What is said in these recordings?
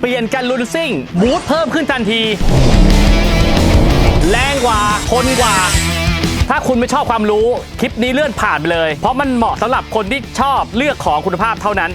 เปลี่ยนกันลุนซิ่ง บูทเพิ่มขึ้นทันที แรงกว่าทนกว่า ถ้าคุณไม่ชอบความรู้ คลิปนี้เลื่อนผ่านไปเลย เพราะมันเหมาะสำหรับคนที่ชอบเลือกของคุณภาพเท่านั้น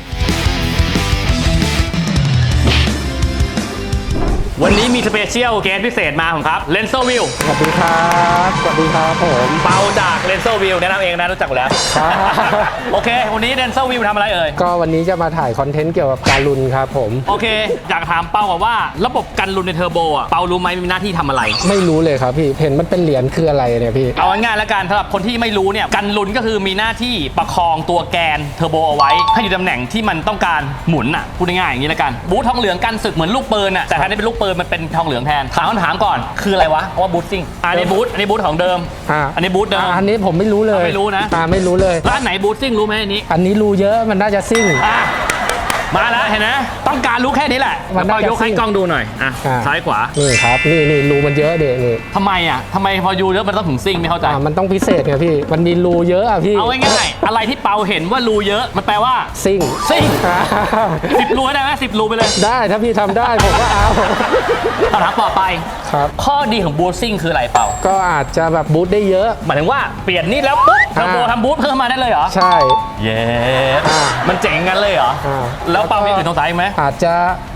วันนี้มีสเปเชียลเกสพิเศษมาผมครับเลนโซวิวสวัสดีครับ สวัสดีครับผมเปาจากเลนโซวิวแนะนำเองนะรู้จักอยู่แล้ว ครับ โอเค วันนี้เลนโซวิวทำอะไรเอ่ย ก็วันนี้จะมาถ่ายคอนเทนต์เกี่ยวกับการลุนครับผม โอเค อยากถามเปาก่อนว่าระบบกันรุนในเทอร์โบอะ เปารู้ไหมมีหน้าที่ทำอะไร ไม่รู้เลยครับพี่ เห็นมันเป็นเหรียญคืออะไรเนี่ยพี่ เอาง่ายๆแล้วกันสำหรับคนที่ไม่รู้เนี่ยกันรุนก็คือมีหน้าที่ประคองตัวแกนเทอร์โบเอาไว้ให้อยู่ตำแหน่งที่มันต้องการหมุนอะพูดง่ายๆอย่างนี้แล้วกันบูททองเหลืองกันศึกเหมือนลูกปืนอะแต่แทนที่เป็นลูกปืนมันเป็นทองเหลืองแทนถามคำถามก่อนคืออะไรวะเพราะว่าบูทซิ่งอันนี้บูทอันนี้บูทของเดิม อ่าอันนี้บูทเดิมอันนี้ผมไม่รู้เลยไม่รู้นะ อ่าไม่รู้เลย ร้านไหนบูทซิ่งรู้ไหมอันนี้อันนี้รูเยอะมันน่าจะซิ่ง อะ มาแล้วเห็นไหมต้องการรู้แค่นี้แหละมัแล้วนเปาน่าจะยกให้ซิ่งกล้องดูหน่อยอะอ่า ซ้ายขวานี่ครับนี่นี่รูมันเยอะเด็นี่ทำไมอะทำไมพอยูเยอะมันต้องถึงซิ่งไม่เข้าใจ อ่ามันต้องพิเศษไงพี่มันมีรูเยอะอะพี่เอาง่ายๆอะไรที่เปาเห็นว่ารูเยอะมันแปลว่าซิ่งซิ่งสิบรูได้ไหมสิบรูไปเลยได้ถ้าพี่ทำได้ผมก็เอา คำถามต่อไป ครับ ข้อดีของบูทซิ่งคืออะไรเปาก็อาจจะแบบบูทได้เยอะ หมายถึงว่าเปลี่ยนนี่แล้วปุ๊บเทอร์โบอ่า ทำบูทเพิ่มมาได้เลยเหรอ ใช่ เย้อ่ามันเจ๋งกันเลยเหรอ อ่า แล้วเปามีอื่นสงสัยอีกไหม อาจจะ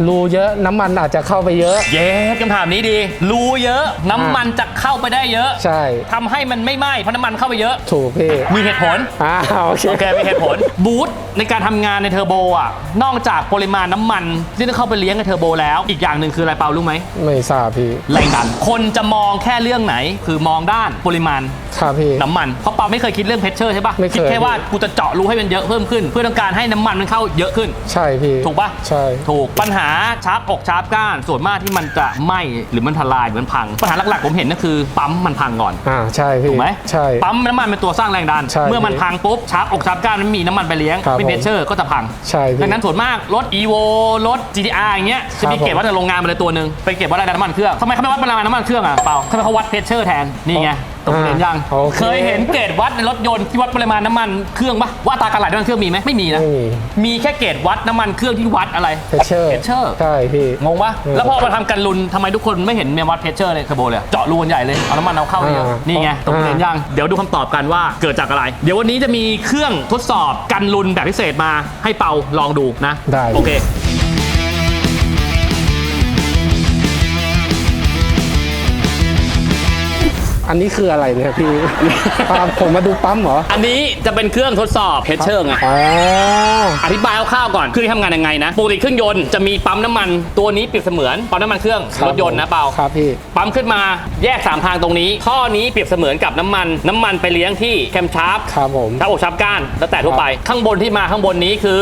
รูเยอะน้ำมันอาจจะเข้าไปเยอะ เย้คำถามนี้ดี รูเยอะ น้ำมันจะเข้าไปได้เยอะใช่ ทำให้มันไม่ไหม้เพราะน้ำมันเข้าไปเยอะ ถูกพี่มีเหตุผล อ่าโอเค โอเคมีเหตุผล บูทในการทำงานในเทอร์โบอะ นอกจากปริมาณน้ำมันที่ต้องเข้าไปเลี้ยงในเทอร์โบแล้ว อีกอย่างหนึ่งคืออะไรเปารู้ไหมไม่ทราบพี่ แรงดัน คนจะมองแค่เรื่องไหน คือมองด้านปริมาณครับพี่ น้ำมัน เพราะเปาไม่เคยคิดเรื่องเพชเชอร์ใช่ปะไม่เคยคิดแค่ว่ากูจะเจาะรูให้มันเยอะเพิ่มขึ้น เพื่อต้องการให้น้ำมันมันเข้าเยอะขึ้น ใช่พี่ถูกปะใช่ ถูกปัญหาชาร์ปอกชาร์ปก้านส่วนมากที่มันจะไหม้หรือมันทลายหรือมันพัง ปัญหาหลักๆผมเห็นก็คือปั๊มมันพังก่อน อ่าใช่พี่ถูกไหมใช่ ปั๊มน้ำมันเป็นตัวสร้างแรงดัน ใช่เมื่อมันพังปุ๊บชาร์ปอกชาร์ปก้านมันมีน้ำมันไปเลี้ยงครับไม่เพชเชอร์ก็จะพังใช่พี่ดังนั้นส่วนมากรถ EVO รถ GTR อย่างเงี้ยจะมีครับผม เก็บวัดในโรงงานมาเลยตัวหนึ่งไปเก็บวัดแรงดันน้ำมันเครื่องทำไมเขาไม่วัดปริมาณน้ำมันเครื่องอะเปล่าทำไมเขาวัดเพชเชอร์แทนนี่ไงตรงเห็นยังโอเค เคยเห็นเกจวัดในรถยนต์ที่วัดปริมาณน้ำมันเครื่องปะว่าอัตราการไหลน้ำมันเครื่องมีไหมไม่มีนะม่มีแค่เกจวัดน้ำมันเครื่องที่วัดอะไร เพชเชอร์ pressure ใช่พี่ งงปะแล้วพอมาทำกันลุนทำไมทุกคนไม่เห็นเมวัดเพชเชอร์ในเทอร์โบเลยเจาะรูกันใหญ่เลย เอาน้ำมันเอาเข้าเยอะอ่านี่นี่ไงตรงประเด็นอ่ายัยัง เดี๋ยวดูคำตอบกันว่าเกิดจากอะไร เดี๋ยววันนี้จะมีเครื่องทดสอบกันลุนแบบพิเศษมาให้เปาลองดูนะ ได้ โอเค อันนี้คืออะไรเนี่ยพี่อ่าผมมาดูปั๊มเหรอ อันนี้จะเป็นเครื่องทดสอบเพชเชอร์ไงอ๋อ อธิบายคร่าวๆก่อนเครื่องนี้ทำงานยังไงนะปกติเครื่องยนต์จะมีปั๊มน้ำมันตัวนี้เปรียบเสมือนปั๊มน้ำมันเครื่องครับรถยนต์นะเปา ครับพี่ ปั๊มขึ้นมาแยก 3 ทางตรงนี้ ท่อนี้เปรียบเสมือนกับน้ำมัน น้ำมันไปเลี้ยงที่แคมชาร์ปครับผม ชาร์ปอกชาร์ปก้าน แล้วแต่ทั่วไป ข้างบนที่มาข้างบนนี้คือ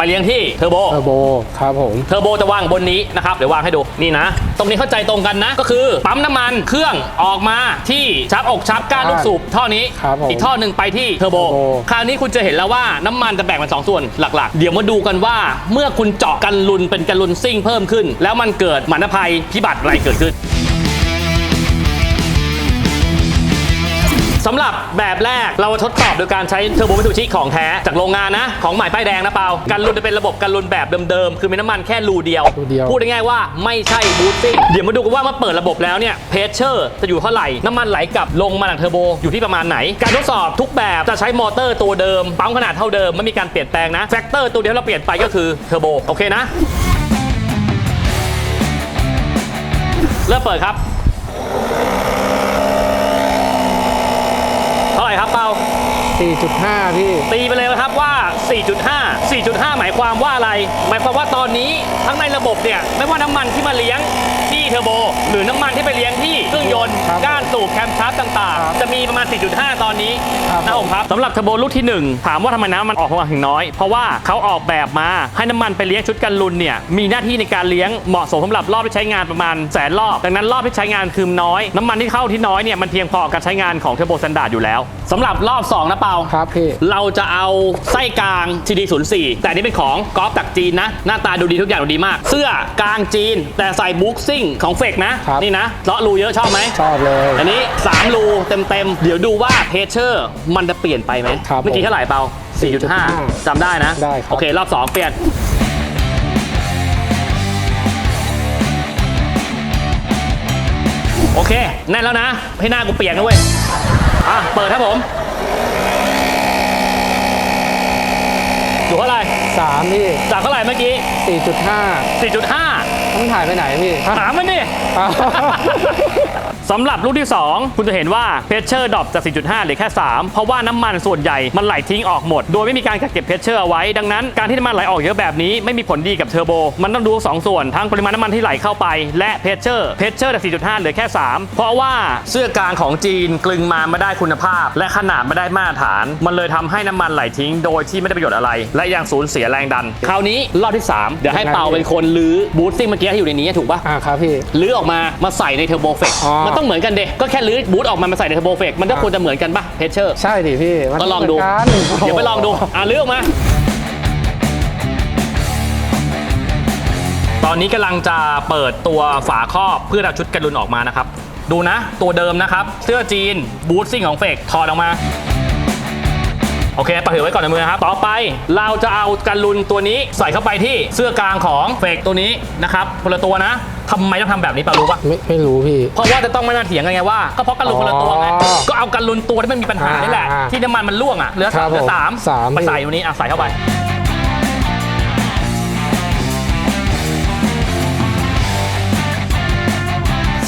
ไปเลี้ยงที่เทอร์โบ เทอร์โบครับผม เทอร์โบจะวางบนนี้นะครับ เดี๋ยววางให้ดูนี่นะ ตรงนี้เข้าใจตรงกันนะ ก็คือปั๊มน้ำมันเครื่องออกมาที่ชาร์ปอกชาร์ปก้านลูกสูบท่อนี้ ครับผมอีกท่อหนึ่งไปที่เทอร์โบ เทอร์โบ คราวนี้คุณจะเห็นแล้วว่าน้ำมันจะแบ่งเป็นสองส่วนหลักๆ เดี๋ยวมาดูกันว่าเมื่อคุณเจาะกันลุนเป็นกันลุนซิ่งเพิ่มขึ้น แล้วมันเกิดหมันภัยพิบัติอะไรเกิดขึ้น สำหรับแบบแรกเราทดสอบโดยการใช้เทอร์โบมิตูชิของแท้จากโรงงานนะ ของใหม่ป้ายแดงนะเปากันลุนจะเป็นระบบกันลุนแบบเดิมๆ คือมีน้ำมันแค่รูเดียว รูเดียว พูดง่ายๆว่าไม่ใช่บูตซิ่งเดี๋ยวมาดูกันว่าเมื่อเปิดระบบแล้วเนี่ยเพชเชอร์จะอยู่เท่าไหร่ น้ำมันไหลกลับลงมาหลังเทอร์โบอยู่ที่ประมาณไหน การทดสอบทุกแบบจะใช้มอเตอร์ตัวเดิมปั๊มขนาดเท่าเดิมไม่มีการเปลี่ยนแปลงนะแฟกเตอร์ตัวเดียวเราเปลี่ยนไปก็คือเทอร์โบโอเคนะเริ่มเปิดครับ เท่าไห ร่ครับเปา4.5 พี่ ตีไปเลยนะครับว่า 4.5 4.5 หมายความว่าอะไร หมายความว่าตอนนี้ทั้งในระบบเนี่ยไม่ว่าน้ำมันที่มาเลี้ยงที่เทอร์โบ หรือน้ำมันที่ไปเลี้ยงที่เครื่องยนต์ครับก้านสูบแคมชาร์ปต่างครับๆจะมีประมาณ 4.5 ตอนนี้ครับนะผมครับสำหรับเทอร์โบรุ่นที่ 1 ถามว่าทำไมน้ำมันออกมาถึงน้อย เพราะว่าเขาออกแบบมาให้น้ำมันไปเลี้ยงชุดกันลุนเนี่ยมีหน้าที่ในการเลี้ยงเหมาะสมสำหรับรอบที่ใช้งานประมาณแสนรอบดังนั้นรอบที่ใช้งานคือน้อย น้ำมันที่เข้าที่น้อยเนี่ยมันเพียงพอกับการใช้งานของเทอร์โบสแตนดาร์ดอยู่แล้ว สำหรับรอบ2นะเปาครับพี่ เราจะเอาไส้กลาง TD04 แต่อันนี่เป็นของกอล์ฟจากจีนนะ หน้าตาดูดีทุกอย่างดูดีมาก เสื้อกลางจีน แต่ใส่บุ๊กซิ่งของเฟกนะนี่นะเลาะรูเยอะชอบไหม ชอบเลย อันนี้ 3 รูเต็มๆ เดี๋ยวดูว่าเพเชอร์มันจะเปลี่ยนไปไหมเมื่อกี้เท่าไหร่เปา4.5 4.5จำได้นะได้ครับ โอเค รอบ 2 เปลี่ยน โอเค แน่นแล้วนะ ให้หน้ากูเปียกนะเว้ย อะ เปิดครับผม อยู่เท่าไหร่สามพี่จากเท่าไหร่เมื่อกี้ สี่จุดห้า4.5 ต้องถ่ายไปไหนพี่ ถามมันดิอ้าว สำหรับลูกที่ 2 คุณจะเห็นว่าเพชเชอร์ดรอปจาก 4.5เหลือแค่ 3 เพราะว่าน้ำมันส่วนใหญ่มันไหลทิ้งออกหมด โดยไม่มีการกักเก็บเพชเชอร์เอาไว้ ดังนั้นการที่น้ำมันไหลออกเยอะแบบนี้ไม่มีผลดีกับเทอร์โบ มันต้องดู 2 ส่วน ทั้งปริมาณน้ำมันที่ไหลเข้าไป และเพชเชอร์เพชเชอร์จาก 4.5เหลือแค่ 3 เพราะว่าเสื้อกลางของจีนกลึงมาไม่ได้คุณภาพ และขนาดไม่ได้มาตรฐาน มันเลยทำให้น้ำมันไหลทิ้งโดยที่ไม่ได้ประโยชน์อะไร และยังสูญเสียแรงดัน คราวนี้รอบที่สามเดี๋ยวให้เปาเป็นคนลื้อบูทซิ่งเมื่อกี้ที่อยู่ในนี้ถูกปะอ่าครับพี่ลื้อออกมามาใส่ในเทอร์โบเฟกอ๋อมันต้องเหมือนกันเด็ก็แค่ลื้อบูทออกมามาใส่ในเทอร์โบเฟกมันก็ควรจะเหมือนกันปะเพชเชอร์ใช่ดิพี่มันก็ลองดูเหมืนกันเดี๋ยวไปลองดู อะลื้อออกมา ตอนนี้กำลังจะเปิดตัวฝาครอบเพื่อเอาชุดกันรุนออกมานะครับ ดูนะ ตัวเดิมนะครับ เสื้อจีนบูทซิ่งของเฟกถอดออกมาโอเคปะถือไว้ก่อนในมือนะครับ ต่อไปเราจะเอากันรุนตัวนี้ใส่เข้าไปที่เสื้อกลางของเฟกตัวนี้นะครับคนละตัวนะ ทำไมต้องทำแบบนี้ปะรู้ปะไม่ไม่รู้พี่ เพราะว่าจะต้องไม่มาเถียงกันไงว่าก็เพราะกันรุนคนละตัวไงอ๋อก็เอากันรุนตัวที่มันมีปัญหานี่แหละอ่าที่น้ำมันมันร่วงอะเหลือครัสามบเหลือผมสามสามไปใส่ตัวนี้อะใส่เข้าไป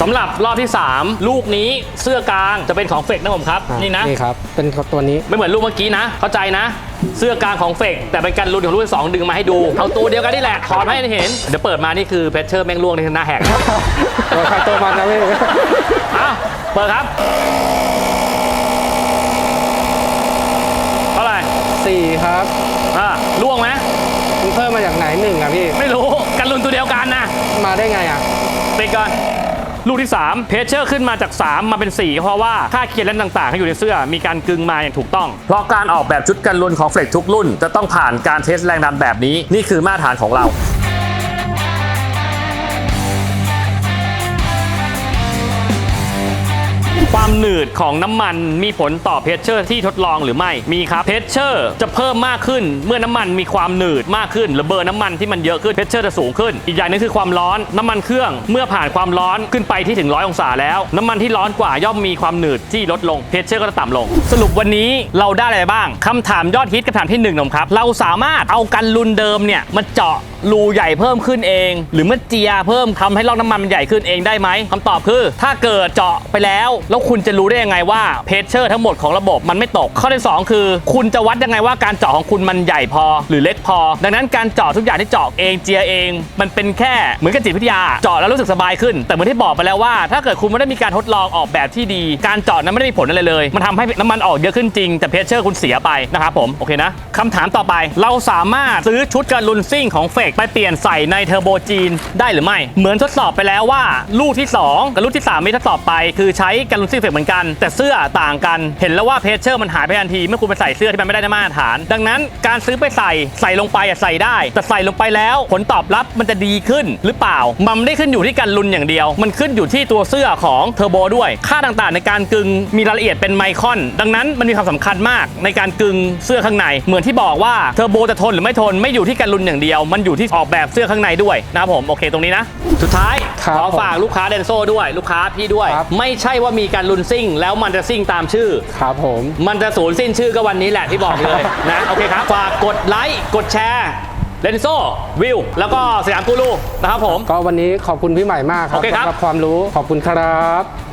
สำหรับรอบที่ 3 ลูกนี้เสื้อกลางจะเป็นของเฟกนะผมครับอ่านี่นะ นี่ครับ เป็นตัวนี้ ไม่เหมือนลูกเมื่อกี้นะ เข้าใจนะ เสื้อกลางของเฟกแต่เป็นการรุนของลูกที่สองดึงมาให้ดู เอาตัวเดียวกันนี่แหละถอดมาให้เห็น เดี๋ยวเปิดมานี่คือเพชเชอร์แม่งล่วงในหน้าแหก ตัวใครตัวมันนะพี่อ้าวเปิดครับ เท่าไหร่สี่ครับอ่าล่วงไหมมันเพิ่มมาจากไหนหนึ่งอะพี่ ไม่รู้กันรุนตัวเดียวกันนะมาได้ไงอะไปก่อน ลูกที่ 3 เพชเชอร์ขึ้นมาจาก 3 มาเป็น 4 เพราะว่าค่าเคียร์และต่างๆที่อยู่ในเสื้อมีการกึงมาอย่างถูกต้อง เพราะการออกแบบชุดกันรุนของเฟรกทุกรุ่น จะต้องผ่านการเทสแรงดันแบบนี้นี่คือมาตรฐานของเรา ความหนืดของน้ำมันมีผลต่อเพชเชอร์ที่ทดลองหรือไม่ มีครับเพชเชอร์จะเพิ่มมากขึ้น เมื่อน้ำมันมีความหนืดมากขึ้นหรือเบอร์น้ำมันที่มันเยอะขึ้นเพชเชอร์จะสูงขึ้น อีกอย่างหนึงคือความร้อนน้ำมันเครื่องเมื่อผ่านความร้อนขึ้นไปที่ถึงร้อยองศาแล้ว น้ำมันที่ร้อนกว่าย่อมมีความหนืดที่ลดลงเพชเชอร์ก็จะต่ำลง สรุปวันนี้เราได้อะไรบ้างคำถามยอดฮิตคำถามที่หนึ่งนะครับเราสามารถเอากันรุนเดิมเนี่ยมาเจาะ รูใหญ่เพิ่มขึ้นเอง หรือมันเจียเพิ่มทำให้ร่องน้ำมันมันใหญ่ขึ้นเองได้ไหมคำตอบคือ ถ้าเกิดเจาะไปแล้ว แล้วคุณจะรู้ได้ยังไงว่าเพชเชอร์ทั้งหมดของระบบมันไม่ตก ข้อที่ 2 คือ คุณจะวัดยังไงว่าการเจาะของคุณมันใหญ่พอ หรือเล็กพอ ดังนั้นการเจาะทุกอย่างที่เจาะเองเจียเอง มันเป็นแค่เหมือนกับจิตวิทยาเจาะแล้วรู้สึกสบายขึ้น แต่เหมือนที่บอกไปแล้วว่า ถ้าเกิดคุณไม่ได้มีการทดลองออกแบบที่ดี การเจาะนั้นไม่ได้มีผลอะไรเลย มันทำให้น้ำมันออกเยอะขึ้นจริง แต่เพชเชอร์คุณเสียไปนะครับผมโอเคนะคำถามต่อไปเราสามารถซื้อชุดการลุนซิ่งของเฟกไปเปลี่ยนใส่ในเทอร์โบจีนได้หรือไม่ เหมือนทดสอบไปแล้วว่าลูกที่ 2 กับลูกที่ 3 ไม่ทดสอบไป คือใช้การลุนซิ่งเฟกเหมือนกัน แต่เสื้อต่างกัน เห็นแล้วว่าเพชเชอร์มันหายไปทันทีเมื่อคุณไปใส่เสื้อที่มันไม่ได้มาตรฐาน ดังนั้นการซื้อไปใส่ใส่ลงไปอะใส่ได้ แต่ใส่ลงไปแล้วผลตอบรับมันจะดีขึ้นหรือเปล่า มันไม่ได้ขึ้นอยู่ที่การลุนอย่างเดียว มันขึ้นอยู่ที่ตัวเสื้อของเทอร์โบด้วย ค่าต่างๆ ในการกึงมีรายละเอียดเป็นไมครอน ดังนั้นมันมีความสำคัญมากในการกึงเสื้อข้างใน เหมือนที่บอกว่าเทอร์โบจะทนหรือไม่ทนไม่อยู่ที่การลุนอย่างเดียว มันอยู่ที่ออกแบบเสื้อข้างในด้วยนะครับผมโอเคตรงนี้นะ สุดท้ายครับขอฝากลูกค้าเดนโซด้วยลูกค้าพี่ด้วย ครับ ไม่ใช่ว่ามีการลุนซิ่ง แล้วมันจะซิ่งตามชื่อ ครับผม มันจะสูญสิ้นชื่อก็วันนี้แหละที่บอกเลย นะ โอเคครับ ฝากกดไลค์ กดแชร์เลนโซวิว แล้วก็สยามกูรูนะครับผม ก็วันนี้ขอบคุณพี่ใหม่มากครับโอเคครับ สำหรับความรู้ขอบคุณครับ